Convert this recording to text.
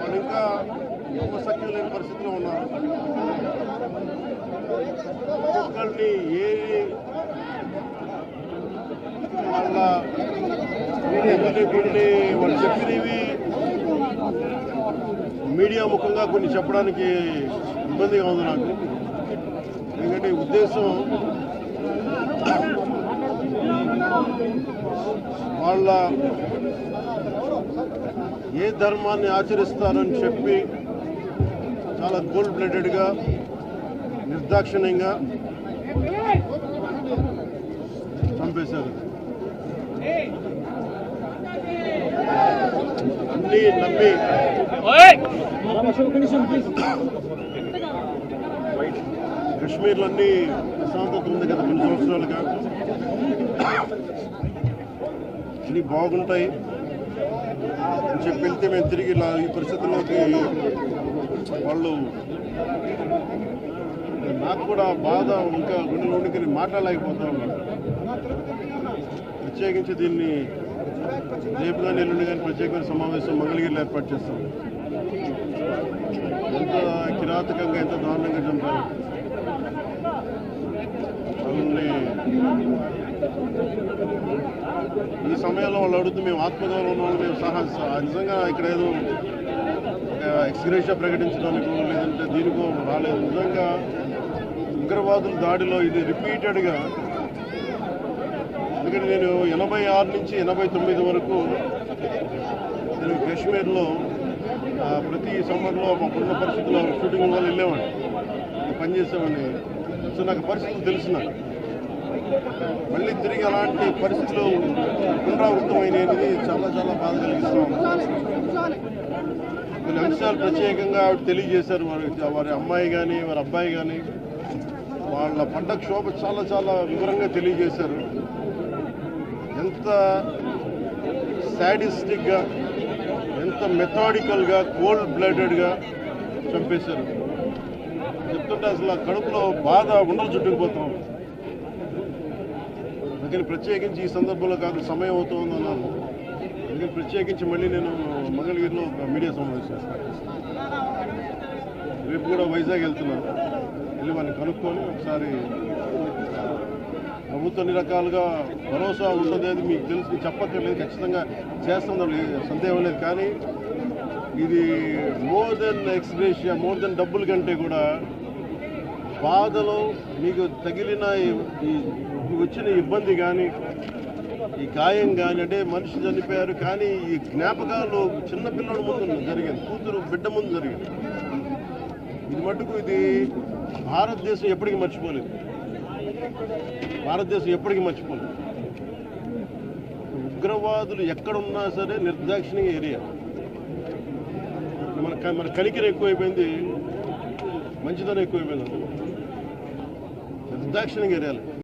వాళ్ళు ఇంకా ఉపశక్తి లేని పరిస్థితిలో ఉన్నారు. ఒక్కొక్కరిని ఏ వాళ్ళ కొన్ని కొన్ని వాళ్ళు చెప్పినవి మీడియా ముఖంగా కొన్ని చెప్పడానికి ఇబ్బందిగా ఉంది నాకు. ఎందుకంటే ఉద్దేశం వాళ్ళ ఏ ధర్మాన్ని ఆచరిస్తారని చెప్పి చాలా కోల్డ్ బ్లడెడ్గా నిర్దాక్షిణ్యంగా చంపేశారు. అన్నీ నమ్మి కశ్మీర్లో అన్ని ప్రశాంతత ఉంది కదా కొన్ని సంవత్సరాలుగా. అన్నీ బాగుంటాయి. చెప్పి వెళ్తే మేము తిరిగి ఇలా ఈ పరిస్థితుల్లోకి వాళ్ళు నాకు కూడా బాధ ఇంకా గుండె నుండి మాట్లాడలేకపోతా ఉన్నాను. ప్రత్యేకించి దీన్ని రేపు కానీ ఎల్లుండి కానీ ప్రత్యేకమైన సమావేశం మంగళగిరిలో ఏర్పాటు చేస్తాం. ఎంత కిరాతకంగా ఎంత దారుణంగా చంపారు వాళ్ళని ఈ సమయంలో వాళ్ళు అడుగుతూ మేము ఆత్మగౌరవం వాళ్ళు మేము సహా నిజంగా ఇక్కడ ఏదో ఎక్స్గ్రేషియా ప్రకటించడానికో లేదంటే దీనికో రాలేదు. నిజంగా ఉగ్రవాదుల దాడిలో ఇది రిపీటెడ్గా ఎందుకంటే నేను ఎనభై ఆరు నుంచి ఎనభై తొమ్మిది వరకు నేను కాశ్మీర్లో ప్రతి సమ్మర్లో అప్పుడున్న పరిస్థితుల్లో షూటింగ్ వల్ల వెళ్ళేవాడిని. పనిచేసేవాడిని. సో నాకు పరిస్థితులు తెలుసు నాకు మళ్ళీ తిరిగి అలాంటి పరిస్థితులు పునరావృతమైనది చాలా చాలా బాధ కలిగిస్తూ కొన్ని అంశాలు ప్రత్యేకంగా ఆవిడ తెలియజేశారు. వారి వారి అమ్మాయి కానీ వారి అబ్బాయి కానీ వాళ్ళ పడ్డ క్షోభ చాలా చాలా వివరంగా తెలియజేశారు. ఎంత సాడిస్టిక్గా ఎంత మెథాడికల్గా కోల్డ్ బ్లడెడ్గా చంపేశారు. చెప్తుంటే అసలు కడుపులో బాధ ఉండలు చుట్టుకుపోతాం. అందుకని ప్రత్యేకించి ఈ సందర్భంలో కాదు సమయం అవుతుంది అన్నాను. అందుకని ప్రత్యేకించి మళ్ళీ నేను మంగళగిరిలో మీడియా సమావేశం చేస్తాను. రేపు కూడా వైజాగ్ వెళ్తున్నాను. వెళ్ళి వాళ్ళని కనుక్కొని ఒకసారి ప్రభుత్వం అన్ని రకాలుగా భరోసా ఉంటుంది మీకు తెలుసు చెప్పక్కర్లేదు ఖచ్చితంగా చేస్తుందని సందేహం లేదు. కానీ ఇది more than ex gratia more than డబ్బుల కంటే కూడా బాధలో మీకు తగిలిన ఈ- వచ్చిన ఇబ్బంది కానీ ఈ గాయం కానీ అంటే మనిషి చనిపోయారు కానీ ఈ జ్ఞాపకాలు చిన్నపిల్లల ముందు జరిగింది కూతురు బిడ్డ ముందు జరిగింది. ఇది మటుకు ఇది భారతదేశం ఎప్పటికీ మర్చిపోలేదు. భారతదేశం ఎప్పటికీ మర్చిపోలేదు. ఉగ్రవాదులు ఎక్కడున్నా సరే నిర్దాక్షిణ్య ఏరియా. మన మన కనికిర ఎక్కువైపోయింది మంచిదనం ఎక్కువైపోయింది. నిర్దాక్షిణ్య ఏరియాలు